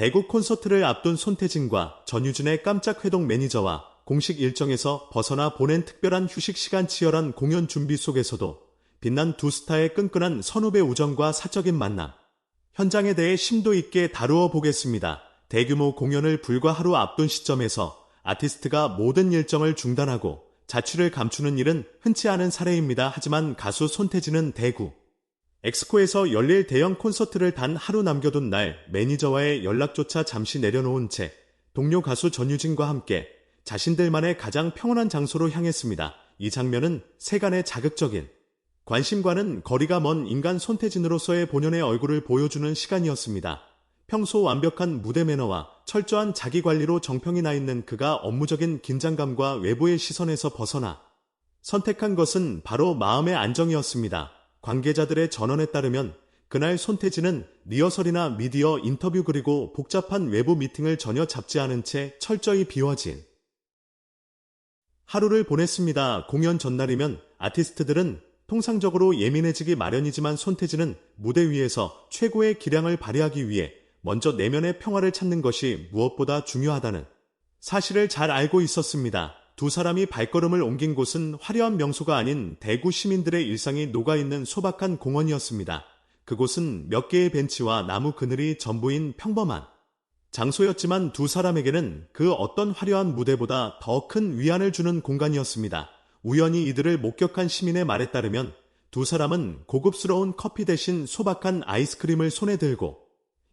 대구 콘서트를 앞둔 손태진과 전유진의 깜짝 회동 매니저와 공식 일정에서 벗어나 보낸 특별한 휴식 시간 치열한 공연 준비 속에서도 빛난 두 스타의 끈끈한 선후배 우정과 사적인 만남. 현장에 대해 심도 있게 다루어 보겠습니다. 대규모 공연을 불과 하루 앞둔 시점에서 아티스트가 모든 일정을 중단하고 자취를 감추는 일은 흔치 않은 사례입니다. 하지만 가수 손태진은 대구 엑스코에서 열릴 대형 콘서트를 단 하루 남겨둔 날 매니저와의 연락조차 잠시 내려놓은 채 동료 가수 전유진과 함께 자신들만의 가장 평온한 장소로 향했습니다. 이 장면은 세간의 자극적인 관심과는 거리가 먼 인간 손태진으로서의 본연의 얼굴을 보여주는 시간이었습니다. 평소 완벽한 무대 매너와 철저한 자기 관리로 정평이 나 있는 그가 업무적인 긴장감과 외부의 시선에서 벗어나 선택한 것은 바로 마음의 안정이었습니다. 관계자들의 전언에 따르면 그날 손태진은 리허설이나 미디어 인터뷰 그리고 복잡한 외부 미팅을 전혀 잡지 않은 채 철저히 비워진 하루를 보냈습니다. 공연 전날이면 아티스트들은 통상적으로 예민해지기 마련이지만 손태진은 무대 위에서 최고의 기량을 발휘하기 위해 먼저 내면의 평화를 찾는 것이 무엇보다 중요하다는 사실을 잘 알고 있었습니다. 두 사람이 발걸음을 옮긴 곳은 화려한 명소가 아닌 대구 시민들의 일상이 녹아있는 소박한 공원이었습니다. 그곳은 몇 개의 벤치와 나무 그늘이 전부인 평범한 장소였지만 두 사람에게는 그 어떤 화려한 무대보다 더 큰 위안을 주는 공간이었습니다. 우연히 이들을 목격한 시민의 말에 따르면 두 사람은 고급스러운 커피 대신 소박한 아이스크림을 손에 들고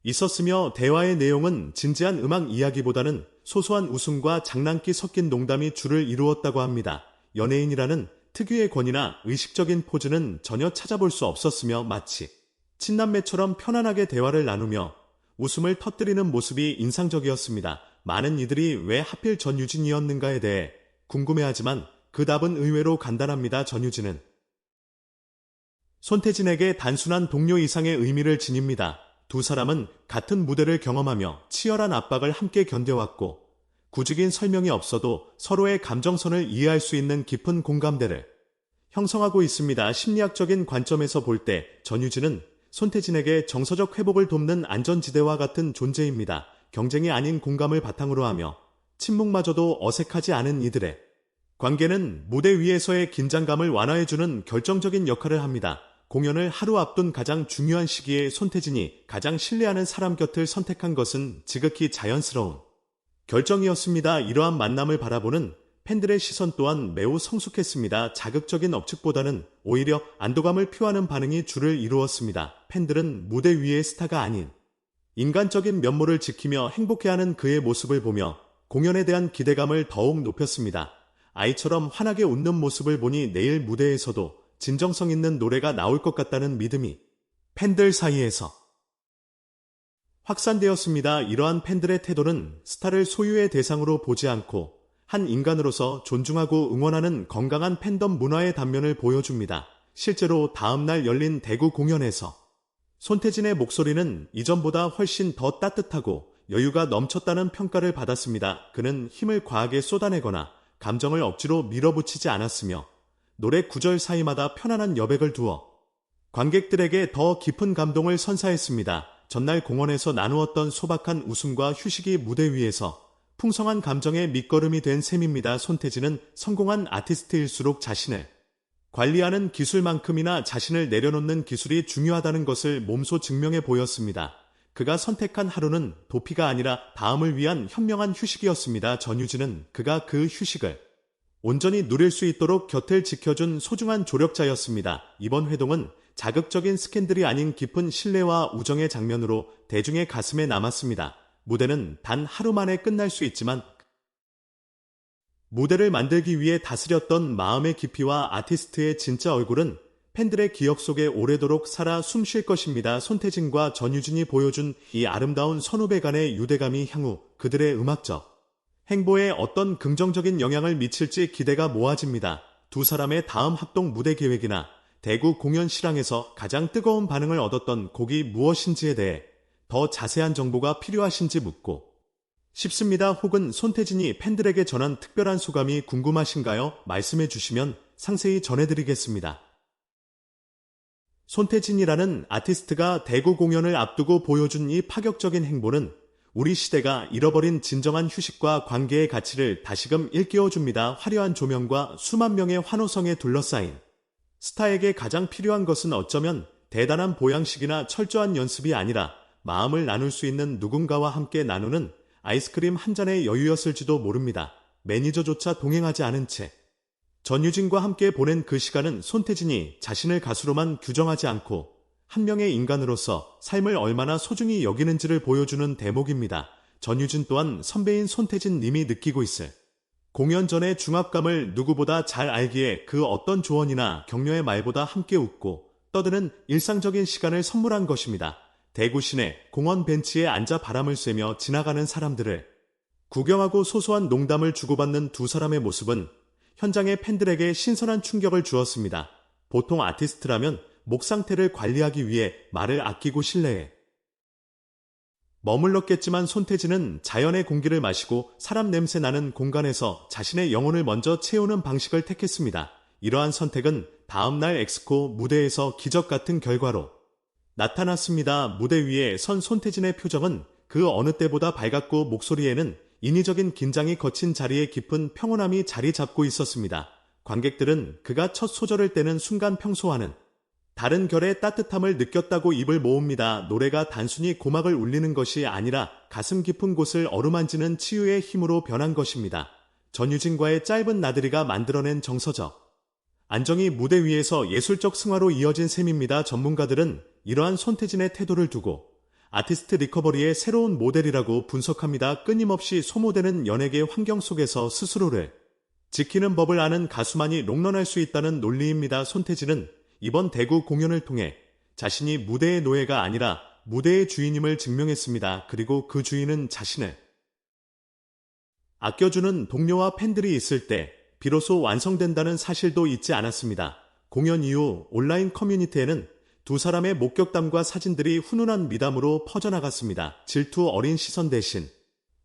있었으며 대화의 내용은 진지한 음악 이야기보다는 소소한 웃음과 장난기 섞인 농담이 줄을 이루었다고 합니다. 연예인이라는 특유의 권위나 의식적인 포즈는 전혀 찾아볼 수 없었으며 마치 친남매처럼 편안하게 대화를 나누며 웃음을 터뜨리는 모습이 인상적이었습니다. 많은 이들이 왜 하필 전유진이었는가에 대해 궁금해하지만 그 답은 의외로 간단합니다. 전유진은 손태진에게 단순한 동료 이상의 의미를 지닙니다. 두 사람은 같은 무대를 경험하며 치열한 압박을 함께 견뎌왔고 구직인 설명이 없어도 서로의 감정선을 이해할 수 있는 깊은 공감대를 형성하고 있습니다. 심리학적인 관점에서 볼 때 전유진은 손태진에게 정서적 회복을 돕는 안전지대와 같은 존재입니다. 경쟁이 아닌 공감을 바탕으로 하며 침묵마저도 어색하지 않은 이들의 관계는 무대 위에서의 긴장감을 완화해주는 결정적인 역할을 합니다. 공연을 하루 앞둔 가장 중요한 시기에 손태진이 가장 신뢰하는 사람 곁을 선택한 것은 지극히 자연스러운 결정이었습니다. 이러한 만남을 바라보는 팬들의 시선 또한 매우 성숙했습니다. 자극적인 억측보다는 오히려 안도감을 표하는 반응이 줄을 이루었습니다. 팬들은 무대 위의 스타가 아닌 인간적인 면모를 지키며 행복해하는 그의 모습을 보며 공연에 대한 기대감을 더욱 높였습니다. 아이처럼 환하게 웃는 모습을 보니 내일 무대에서도 진정성 있는 노래가 나올 것 같다는 믿음이 팬들 사이에서 확산되었습니다. 이러한 팬들의 태도는 스타를 소유의 대상으로 보지 않고 한 인간으로서 존중하고 응원하는 건강한 팬덤 문화의 단면을 보여줍니다. 실제로 다음날 열린 대구 공연에서 손태진의 목소리는 이전보다 훨씬 더 따뜻하고 여유가 넘쳤다는 평가를 받았습니다. 그는 힘을 과하게 쏟아내거나 감정을 억지로 밀어붙이지 않았으며 노래 구절 사이마다 편안한 여백을 두어 관객들에게 더 깊은 감동을 선사했습니다. 전날 공원에서 나누었던 소박한 웃음과 휴식이 무대 위에서 풍성한 감정의 밑거름이 된 셈입니다. 손태진은 성공한 아티스트일수록 자신을 관리하는 기술만큼이나 자신을 내려놓는 기술이 중요하다는 것을 몸소 증명해 보였습니다. 그가 선택한 하루는 도피가 아니라 다음을 위한 현명한 휴식이었습니다. 전유진은 그가 그 휴식을 온전히 누릴 수 있도록 곁을 지켜준 소중한 조력자였습니다. 이번 회동은 자극적인 스캔들이 아닌 깊은 신뢰와 우정의 장면으로 대중의 가슴에 남았습니다. 무대는 단 하루 만에 끝날 수 있지만 무대를 만들기 위해 다스렸던 마음의 깊이와 아티스트의 진짜 얼굴은 팬들의 기억 속에 오래도록 살아 숨 쉴 것입니다. 손태진과 전유진이 보여준 이 아름다운 선후배 간의 유대감이 향후 그들의 음악적 행보에 어떤 긍정적인 영향을 미칠지 기대가 모아집니다. 두 사람의 다음 합동 무대 계획이나 대구 공연 실황에서 가장 뜨거운 반응을 얻었던 곡이 무엇인지에 대해 더 자세한 정보가 필요하신지 묻고 싶습니다. 혹은 손태진이 팬들에게 전한 특별한 소감이 궁금하신가요? 말씀해 주시면 상세히 전해드리겠습니다. 손태진이라는 아티스트가 대구 공연을 앞두고 보여준 이 파격적인 행보는 우리 시대가 잃어버린 진정한 휴식과 관계의 가치를 다시금 일깨워줍니다. 화려한 조명과 수만 명의 환호성에 둘러싸인 스타에게 가장 필요한 것은 어쩌면 대단한 보양식이나 철저한 연습이 아니라 마음을 나눌 수 있는 누군가와 함께 나누는 아이스크림 한 잔의 여유였을지도 모릅니다. 매니저조차 동행하지 않은 채 전유진과 함께 보낸 그 시간은 손태진이 자신을 가수로만 규정하지 않고 한 명의 인간으로서 삶을 얼마나 소중히 여기는지를 보여주는 대목입니다. 전유진 또한 선배인 손태진 님이 느끼고 있을 공연 전의 중압감을 누구보다 잘 알기에 그 어떤 조언이나 격려의 말보다 함께 웃고 떠드는 일상적인 시간을 선물한 것입니다. 대구 시내 공원 벤치에 앉아 바람을 쐬며 지나가는 사람들을 구경하고 소소한 농담을 주고받는 두 사람의 모습은 현장의 팬들에게 신선한 충격을 주었습니다. 보통 아티스트라면 목 상태를 관리하기 위해 말을 아끼고 신뢰해 머물렀겠지만 손태진은 자연의 공기를 마시고 사람 냄새 나는 공간에서 자신의 영혼을 먼저 채우는 방식을 택했습니다. 이러한 선택은 다음날 엑스코 무대에서 기적 같은 결과로 나타났습니다. 무대 위에 선 손태진의 표정은 그 어느 때보다 밝았고 목소리에는 인위적인 긴장이 거친 자리에 깊은 평온함이 자리 잡고 있었습니다. 관객들은 그가 첫 소절을 떼는 순간 평소와는 다른 결의 따뜻함을 느꼈다고 입을 모읍니다. 노래가 단순히 고막을 울리는 것이 아니라 가슴 깊은 곳을 어루만지는 치유의 힘으로 변한 것입니다. 전유진과의 짧은 나들이가 만들어낸 정서적 안정이 무대 위에서 예술적 승화로 이어진 셈입니다. 전문가들은 이러한 손태진의 태도를 두고 아티스트 리커버리의 새로운 모델이라고 분석합니다. 끊임없이 소모되는 연예계 환경 속에서 스스로를 지키는 법을 아는 가수만이 롱런할 수 있다는 논리입니다. 손태진은 이번 대구 공연을 통해 자신이 무대의 노예가 아니라 무대의 주인임을 증명했습니다. 그리고 그 주인은 자신을 아껴주는 동료와 팬들이 있을 때 비로소 완성된다는 사실도 잊지 않았습니다. 공연 이후 온라인 커뮤니티에는 두 사람의 목격담과 사진들이 훈훈한 미담으로 퍼져나갔습니다. 질투 어린 시선 대신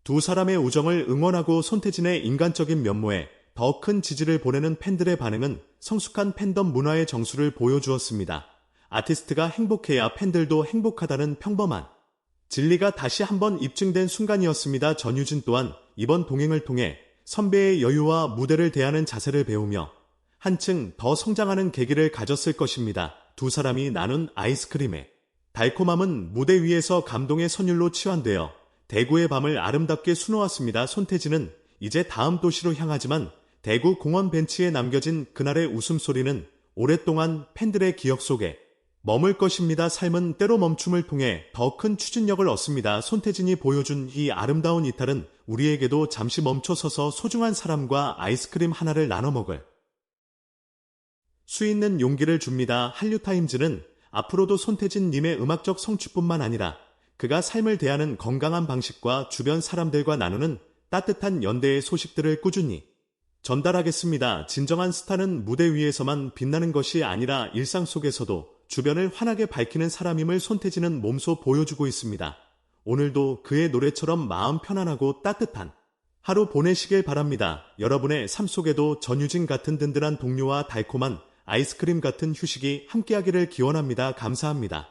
두 사람의 우정을 응원하고 손태진의 인간적인 면모에 더 큰 지지를 보내는 팬들의 반응은 성숙한 팬덤 문화의 정수를 보여주었습니다. 아티스트가 행복해야 팬들도 행복하다는 평범한 진리가 다시 한번 입증된 순간이었습니다. 전유진 또한 이번 동행을 통해 선배의 여유와 무대를 대하는 자세를 배우며 한층 더 성장하는 계기를 가졌을 것입니다. 두 사람이 나눈 아이스크림의 달콤함은 무대 위에서 감동의 선율로 치환되어 대구의 밤을 아름답게 수놓았습니다. 손태진은 이제 다음 도시로 향하지만 대구 공원 벤치에 남겨진 그날의 웃음소리는 오랫동안 팬들의 기억 속에 머물 것입니다. 삶은 때로 멈춤을 통해 더 큰 추진력을 얻습니다. 손태진이 보여준 이 아름다운 이탈은 우리에게도 잠시 멈춰서서 소중한 사람과 아이스크림 하나를 나눠 먹을 수 있는 용기를 줍니다. 한류타임즈는 앞으로도 손태진 님의 음악적 성취뿐만 아니라 그가 삶을 대하는 건강한 방식과 주변 사람들과 나누는 따뜻한 연대의 소식들을 꾸준히 전달하겠습니다. 진정한 스타는 무대 위에서만 빛나는 것이 아니라 일상 속에서도 주변을 환하게 밝히는 사람임을 손태진은 몸소 보여주고 있습니다. 오늘도 그의 노래처럼 마음 편안하고 따뜻한 하루 보내시길 바랍니다. 여러분의 삶 속에도 전유진 같은 든든한 동료와 달콤한 아이스크림 같은 휴식이 함께하기를 기원합니다. 감사합니다.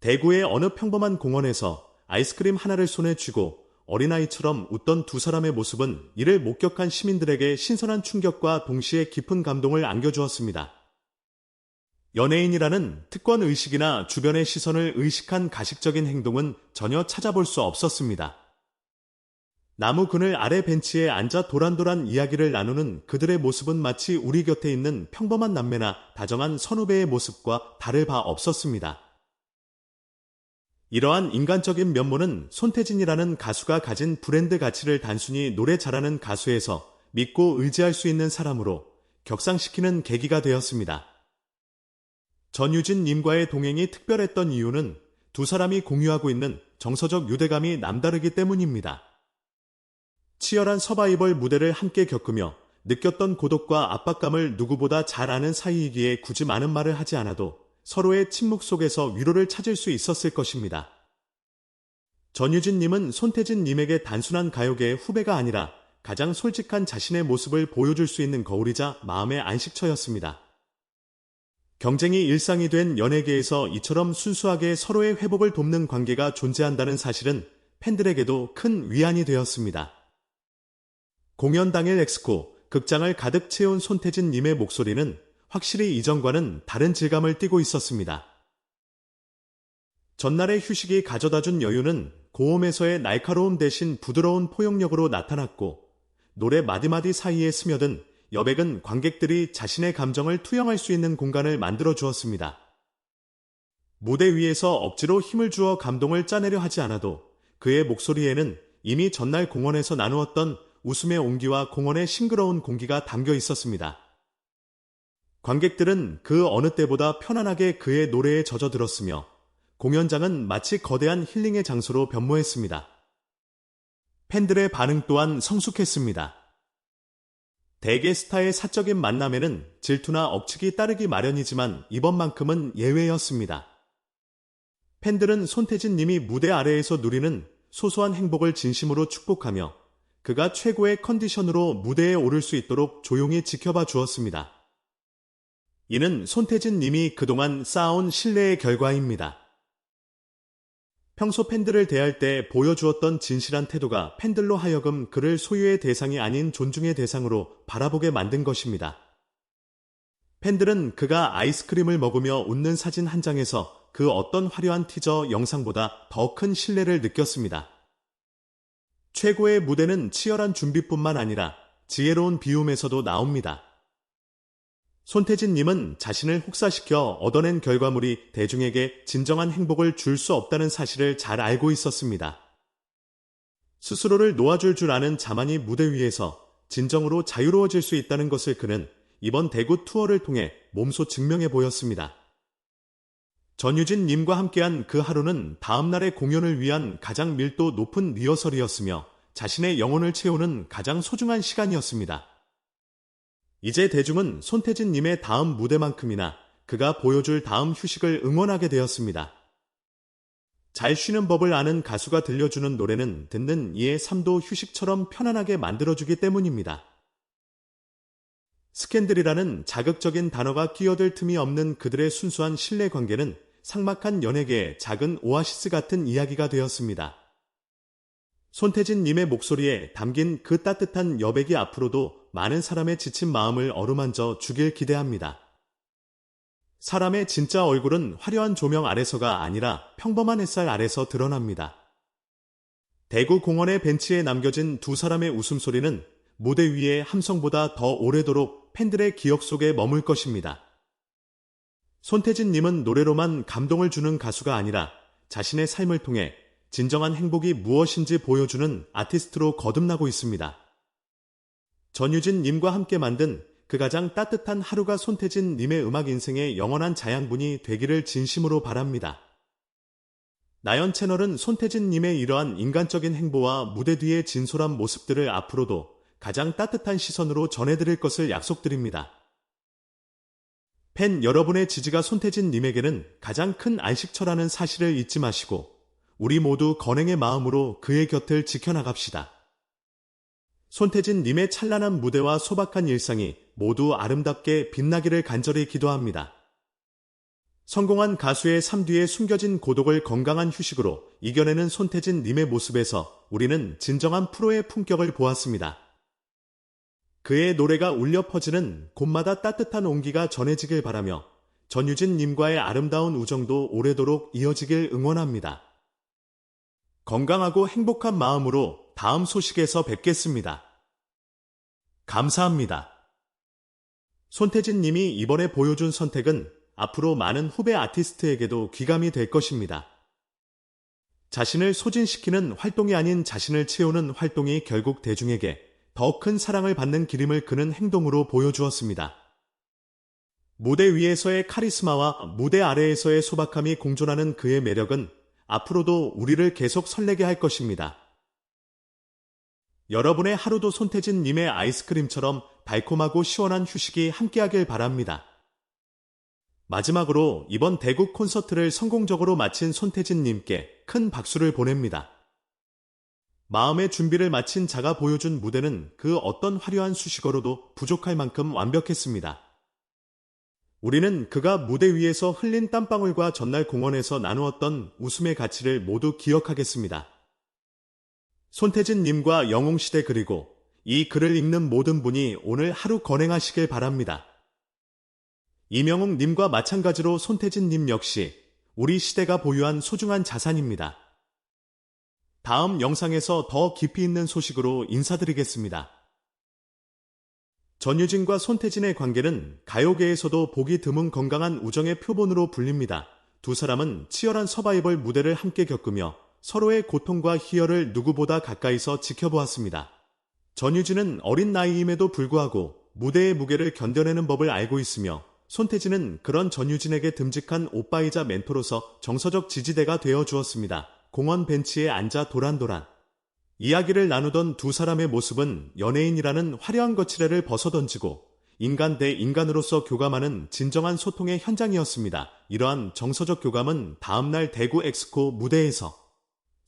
대구의 어느 평범한 공원에서 아이스크림 하나를 손에 쥐고 어린아이처럼 웃던 두 사람의 모습은 이를 목격한 시민들에게 신선한 충격과 동시에 깊은 감동을 안겨주었습니다. 연예인이라는 특권 의식이나 주변의 시선을 의식한 가식적인 행동은 전혀 찾아볼 수 없었습니다. 나무 그늘 아래 벤치에 앉아 도란도란 이야기를 나누는 그들의 모습은 마치 우리 곁에 있는 평범한 남매나 다정한 선후배의 모습과 다를 바 없었습니다. 이러한 인간적인 면모는 손태진이라는 가수가 가진 브랜드 가치를 단순히 노래 잘하는 가수에서 믿고 의지할 수 있는 사람으로 격상시키는 계기가 되었습니다. 전유진 님과의 동행이 특별했던 이유는 두 사람이 공유하고 있는 정서적 유대감이 남다르기 때문입니다. 치열한 서바이벌 무대를 함께 겪으며 느꼈던 고독과 압박감을 누구보다 잘 아는 사이이기에 굳이 많은 말을 하지 않아도 서로의 침묵 속에서 위로를 찾을 수 있었을 것입니다. 전유진님은 손태진님에게 단순한 가요계의 후배가 아니라 가장 솔직한 자신의 모습을 보여줄 수 있는 거울이자 마음의 안식처였습니다. 경쟁이 일상이 된 연예계에서 이처럼 순수하게 서로의 회복을 돕는 관계가 존재한다는 사실은 팬들에게도 큰 위안이 되었습니다. 공연 당일 엑스코, 극장을 가득 채운 손태진 님의 목소리는 확실히 이전과는 다른 질감을 띠고 있었습니다. 전날의 휴식이 가져다 준 여유는 고음에서의 날카로움 대신 부드러운 포용력으로 나타났고 노래 마디마디 사이에 스며든 여백은 관객들이 자신의 감정을 투영할 수 있는 공간을 만들어 주었습니다. 무대 위에서 억지로 힘을 주어 감동을 짜내려 하지 않아도 그의 목소리에는 이미 전날 공원에서 나누었던 웃음의 온기와 공원의 싱그러운 공기가 담겨 있었습니다. 관객들은 그 어느 때보다 편안하게 그의 노래에 젖어들었으며 공연장은 마치 거대한 힐링의 장소로 변모했습니다. 팬들의 반응 또한 성숙했습니다. 대개 스타의 사적인 만남에는 질투나 억측이 따르기 마련이지만 이번만큼은 예외였습니다. 팬들은 손태진 님이 무대 아래에서 누리는 소소한 행복을 진심으로 축복하며 그가 최고의 컨디션으로 무대에 오를 수 있도록 조용히 지켜봐 주었습니다. 이는 손태진 님이 그동안 쌓아온 신뢰의 결과입니다. 평소 팬들을 대할 때 보여주었던 진실한 태도가 팬들로 하여금 그를 소유의 대상이 아닌 존중의 대상으로 바라보게 만든 것입니다. 팬들은 그가 아이스크림을 먹으며 웃는 사진 한 장에서 그 어떤 화려한 티저 영상보다 더 큰 신뢰를 느꼈습니다. 최고의 무대는 치열한 준비뿐만 아니라 지혜로운 비움에서도 나옵니다. 손태진님은 자신을 혹사시켜 얻어낸 결과물이 대중에게 진정한 행복을 줄 수 없다는 사실을 잘 알고 있었습니다. 스스로를 놓아줄 줄 아는 자만이 무대 위에서 진정으로 자유로워질 수 있다는 것을 그는 이번 대구 투어를 통해 몸소 증명해 보였습니다. 전유진 님과 함께한 그 하루는 다음날의 공연을 위한 가장 밀도 높은 리허설이었으며 자신의 영혼을 채우는 가장 소중한 시간이었습니다. 이제 대중은 손태진 님의 다음 무대만큼이나 그가 보여줄 다음 휴식을 응원하게 되었습니다. 잘 쉬는 법을 아는 가수가 들려주는 노래는 듣는 이의 삶도 휴식처럼 편안하게 만들어주기 때문입니다. 스캔들이라는 자극적인 단어가 끼어들 틈이 없는 그들의 순수한 신뢰 관계는 상막한 연예계의 작은 오아시스 같은 이야기가 되었습니다. 손태진 님의 목소리에 담긴 그 따뜻한 여백이 앞으로도 많은 사람의 지친 마음을 어루만져 주길 기대합니다. 사람의 진짜 얼굴은 화려한 조명 아래서가 아니라 평범한 햇살 아래서 드러납니다. 대구 공원의 벤치에 남겨진 두 사람의 웃음소리는 무대 위의 함성보다 더 오래도록 팬들의 기억 속에 머물 것입니다. 손태진님은 노래로만 감동을 주는 가수가 아니라 자신의 삶을 통해 진정한 행복이 무엇인지 보여주는 아티스트로 거듭나고 있습니다. 전유진 님과 함께 만든 그 가장 따뜻한 하루가 손태진 님의 음악 인생의 영원한 자양분이 되기를 진심으로 바랍니다. 나연 채널은 손태진 님의 이러한 인간적인 행보와 무대 뒤의 진솔한 모습들을 앞으로도 가장 따뜻한 시선으로 전해드릴 것을 약속드립니다. 팬 여러분의 지지가 손태진 님에게는 가장 큰 안식처라는 사실을 잊지 마시고 우리 모두 건행의 마음으로 그의 곁을 지켜나갑시다. 손태진 님의 찬란한 무대와 소박한 일상이 모두 아름답게 빛나기를 간절히 기도합니다. 성공한 가수의 삶 뒤에 숨겨진 고독을 건강한 휴식으로 이겨내는 손태진 님의 모습에서 우리는 진정한 프로의 품격을 보았습니다. 그의 노래가 울려 퍼지는 곳마다 따뜻한 온기가 전해지길 바라며 전유진 님과의 아름다운 우정도 오래도록 이어지길 응원합니다. 건강하고 행복한 마음으로 다음 소식에서 뵙겠습니다. 감사합니다. 손태진 님이 이번에 보여준 선택은 앞으로 많은 후배 아티스트에게도 귀감이 될 것입니다. 자신을 소진시키는 활동이 아닌 자신을 채우는 활동이 결국 대중에게 더 큰 사랑을 받는 기림을 그는 행동으로 보여주었습니다. 무대 위에서의 카리스마와 무대 아래에서의 소박함이 공존하는 그의 매력은 앞으로도 우리를 계속 설레게 할 것입니다. 여러분의 하루도 손태진 님의 아이스크림처럼 달콤하고 시원한 휴식이 함께하길 바랍니다. 마지막으로 이번 대국 콘서트를 성공적으로 마친 손태진 님께 큰 박수를 보냅니다. 마음의 준비를 마친 자가 보여준 무대는 그 어떤 화려한 수식어로도 부족할 만큼 완벽했습니다. 우리는 그가 무대 위에서 흘린 땀방울과 전날 공원에서 나누었던 웃음의 가치를 모두 기억하겠습니다. 손태진님과 영웅시대 그리고 이 글을 읽는 모든 분이 오늘 하루 건행하시길 바랍니다. 이명웅님과 마찬가지로 손태진님 역시 우리 시대가 보유한 소중한 자산입니다. 다음 영상에서 더 깊이 있는 소식으로 인사드리겠습니다. 전유진과 손태진의 관계는 가요계에서도 보기 드문 건강한 우정의 표본으로 불립니다. 두 사람은 치열한 서바이벌 무대를 함께 겪으며 서로의 고통과 희열을 누구보다 가까이서 지켜보았습니다. 전유진은 어린 나이임에도 불구하고 무대의 무게를 견뎌내는 법을 알고 있으며 손태진은 그런 전유진에게 듬직한 오빠이자 멘토로서 정서적 지지대가 되어 주었습니다. 공원 벤치에 앉아 도란도란. 이야기를 나누던 두 사람의 모습은 연예인이라는 화려한 거칠애를 벗어던지고 인간 대 인간으로서 교감하는 진정한 소통의 현장이었습니다. 이러한 정서적 교감은 다음날 대구 엑스코 무대에서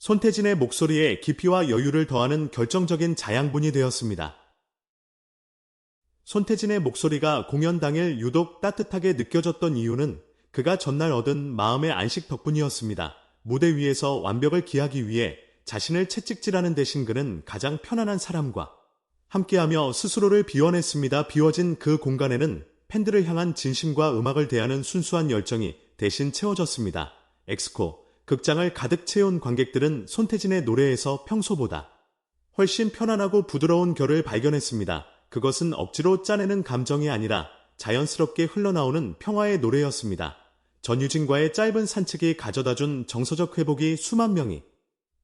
손태진의 목소리에 깊이와 여유를 더하는 결정적인 자양분이 되었습니다. 손태진의 목소리가 공연 당일 유독 따뜻하게 느껴졌던 이유는 그가 전날 얻은 마음의 안식 덕분이었습니다. 무대 위에서 완벽을 기하기 위해 자신을 채찍질하는 대신 그는 가장 편안한 사람과 함께하며 스스로를 비워냈습니다. 비워진 그 공간에는 팬들을 향한 진심과 음악을 대하는 순수한 열정이 대신 채워졌습니다. 엑스코, 극장을 가득 채운 관객들은 손태진의 노래에서 평소보다 훨씬 편안하고 부드러운 결을 발견했습니다. 그것은 억지로 짜내는 감정이 아니라 자연스럽게 흘러나오는 평화의 노래였습니다. 전유진과의 짧은 산책이 가져다준 정서적 회복이 수만 명이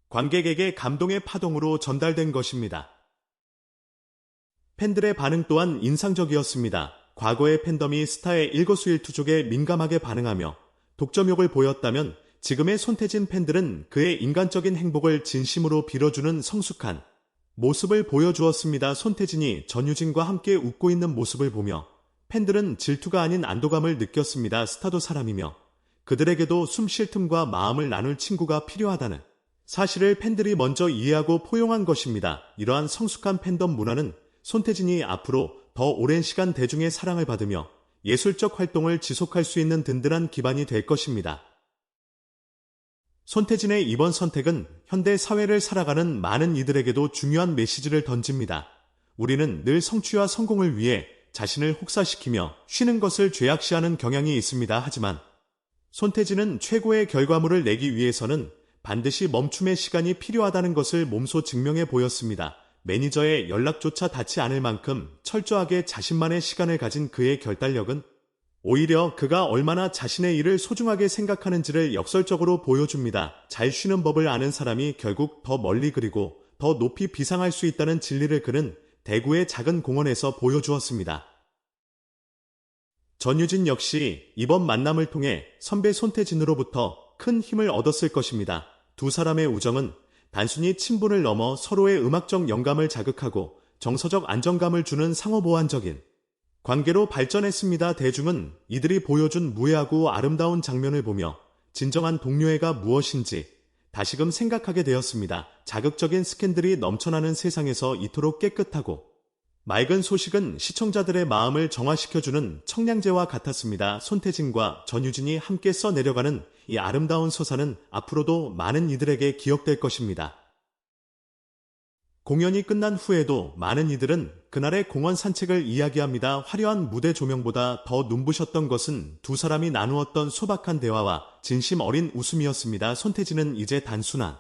관객에게 감동의 파동으로 전달된 것입니다. 팬들의 반응 또한 인상적이었습니다. 과거의 팬덤이 스타의 일거수일투족에 민감하게 반응하며 독점욕을 보였다면 지금의 손태진 팬들은 그의 인간적인 행복을 진심으로 빌어주는 성숙한 모습을 보여주었습니다. 손태진이 전유진과 함께 웃고 있는 모습을 보며 팬들은 질투가 아닌 안도감을 느꼈습니다. 스타도 사람이며 그들에게도 숨 쉴 틈과 마음을 나눌 친구가 필요하다는 사실을 팬들이 먼저 이해하고 포용한 것입니다. 이러한 성숙한 팬덤 문화는 손태진이 앞으로 더 오랜 시간 대중의 사랑을 받으며 예술적 활동을 지속할 수 있는 든든한 기반이 될 것입니다. 손태진의 이번 선택은 현대 사회를 살아가는 많은 이들에게도 중요한 메시지를 던집니다. 우리는 늘 성취와 성공을 위해 자신을 혹사시키며 쉬는 것을 죄악시하는 경향이 있습니다. 하지만 손태진은 최고의 결과물을 내기 위해서는 반드시 멈춤의 시간이 필요하다는 것을 몸소 증명해 보였습니다. 매니저의 연락조차 닿지 않을 만큼 철저하게 자신만의 시간을 가진 그의 결단력은 오히려 그가 얼마나 자신의 일을 소중하게 생각하는지를 역설적으로 보여줍니다. 잘 쉬는 법을 아는 사람이 결국 더 멀리 그리고 더 높이 비상할 수 있다는 진리를 그는 대구의 작은 공원에서 보여주었습니다. 전유진 역시 이번 만남을 통해 선배 손태진으로부터 큰 힘을 얻었을 것입니다. 두 사람의 우정은 단순히 친분을 넘어 서로의 음악적 영감을 자극하고 정서적 안정감을 주는 상호보완적인 관계로 발전했습니다. 대중은 이들이 보여준 무해하고 아름다운 장면을 보며 진정한 동료애가 무엇인지 다시금 생각하게 되었습니다. 자극적인 스캔들이 넘쳐나는 세상에서 이토록 깨끗하고 맑은 소식은 시청자들의 마음을 정화시켜주는 청량제와 같았습니다. 손태진과 전유진이 함께 써내려가는 이 아름다운 서사는 앞으로도 많은 이들에게 기억될 것입니다. 공연이 끝난 후에도 많은 이들은 그날의 공원 산책을 이야기합니다. 화려한 무대 조명보다 더 눈부셨던 것은 두 사람이 나누었던 소박한 대화와 진심 어린 웃음이었습니다. 손태진은 이제 단순한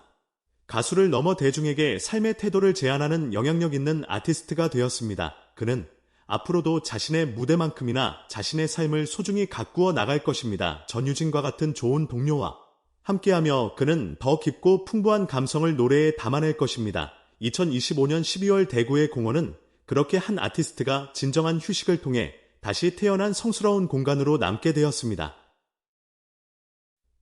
가수를 넘어 대중에게 삶의 태도를 제안하는 영향력 있는 아티스트가 되었습니다. 그는 앞으로도 자신의 무대만큼이나 자신의 삶을 소중히 가꾸어 나갈 것입니다. 전유진과 같은 좋은 동료와 함께하며 그는 더 깊고 풍부한 감성을 노래에 담아낼 것입니다. 2025년 12월 대구의 공원은 그렇게 한 아티스트가 진정한 휴식을 통해 다시 태어난 성스러운 공간으로 남게 되었습니다.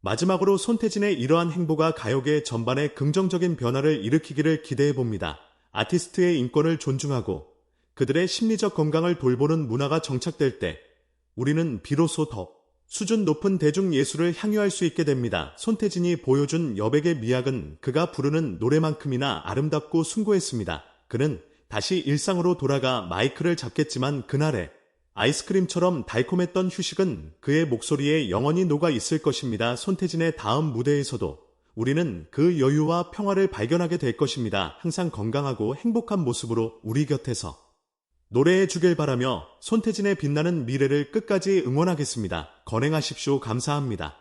마지막으로 손태진의 이러한 행보가 가요계 전반에 긍정적인 변화를 일으키기를 기대해 봅니다. 아티스트의 인권을 존중하고 그들의 심리적 건강을 돌보는 문화가 정착될 때 우리는 비로소 더 수준 높은 대중 예술을 향유할 수 있게 됩니다. 손태진이 보여준 여백의 미학은 그가 부르는 노래만큼이나 아름답고 숭고했습니다. 그는 다시 일상으로 돌아가 마이크를 잡겠지만 그날에 아이스크림처럼 달콤했던 휴식은 그의 목소리에 영원히 녹아 있을 것입니다. 손태진의 다음 무대에서도 우리는 그 여유와 평화를 발견하게 될 것입니다. 항상 건강하고 행복한 모습으로 우리 곁에서 노래해 주길 바라며 손태진의 빛나는 미래를 끝까지 응원하겠습니다. 건행하십시오. 감사합니다.